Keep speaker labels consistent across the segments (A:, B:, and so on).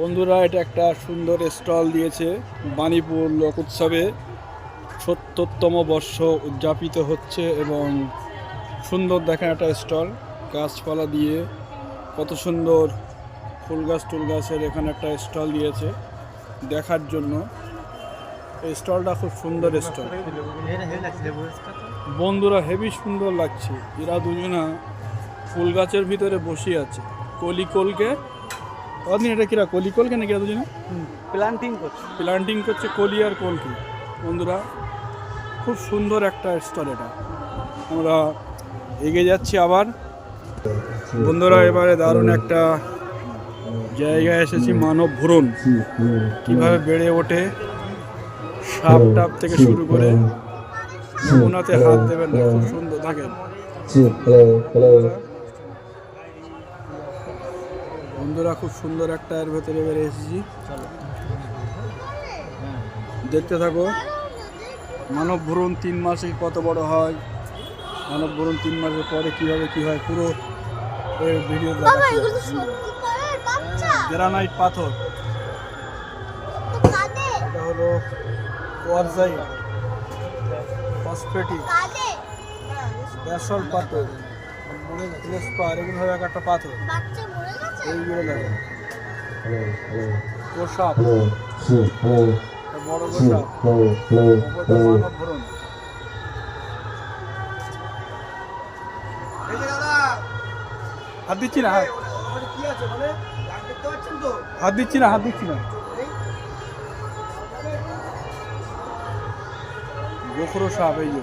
A: বন্ধুরা, এটা একটা সুন্দর স্টল দিয়েছে বাণীপুর লোক উৎসবে। সত্তরতম বর্ষ উদযাপিত হচ্ছে এবং সুন্দর দেখা একটা স্টল, গাছপালা দিয়ে। কত সুন্দর ফুল গাছ, টুল গাছের এখানে একটা স্টল দিয়েছে দেখার জন্য। এই স্টলটা খুব সুন্দর স্টল। বন্ধুরা, হেভি সুন্দর লাগছে। এরা দুজনা ফুল গাছের ভিতরে বসে আছে। কলিকলকে অদিন এটা কিরা কলিকলকে নাকি এরা দুজনে?
B: প্ল্যান্টিং করছে।
A: প্লান্টিং করছে কলি আর কলকি বন্ধুরা খুব সুন্দর একটা স্টল এটা। আমরা এগিয়ে যাচ্ছি আবার। বন্ধুরা এবারে দারুণ একটা জায়গায় এসেছি মানব ভ্রূণ। কীভাবে বেড়ে ওঠে সাপ টাপ থেকে শুরু করে ওনাতে হাত দেবেন না খুব সুন্দর থাকেন বন্ধুরা খুব সুন্দর একটা এর ভেতরে বেড়ে এসেছি। দেখতে থাকো। মানব ভ্রূণ তিন মাসে কত বড় হয় মানব ভ্রূণ তিন মাসের পরে কীভাবে কি হয় পুরো ভিডিও গ্রানাইট পাথর। এটা হলো ফসফেটিক।
C: কাঁদে।
A: ব্যাসল্ট পাথর ক্লেসপার এগুলো হলো একটা পাথর।
C: বাচ্চা মরে গেছে?
A: এইগুলো দেখো। গোসাপ। বড় গোসাপ। মানব ভ্রূণ হাত দিচ্ছি না হাত। হাত দিচ্ছি না হাত দিচ্ছি না। গোখরো সাপ এই যে।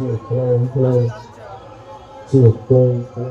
D: 祝福，祝福。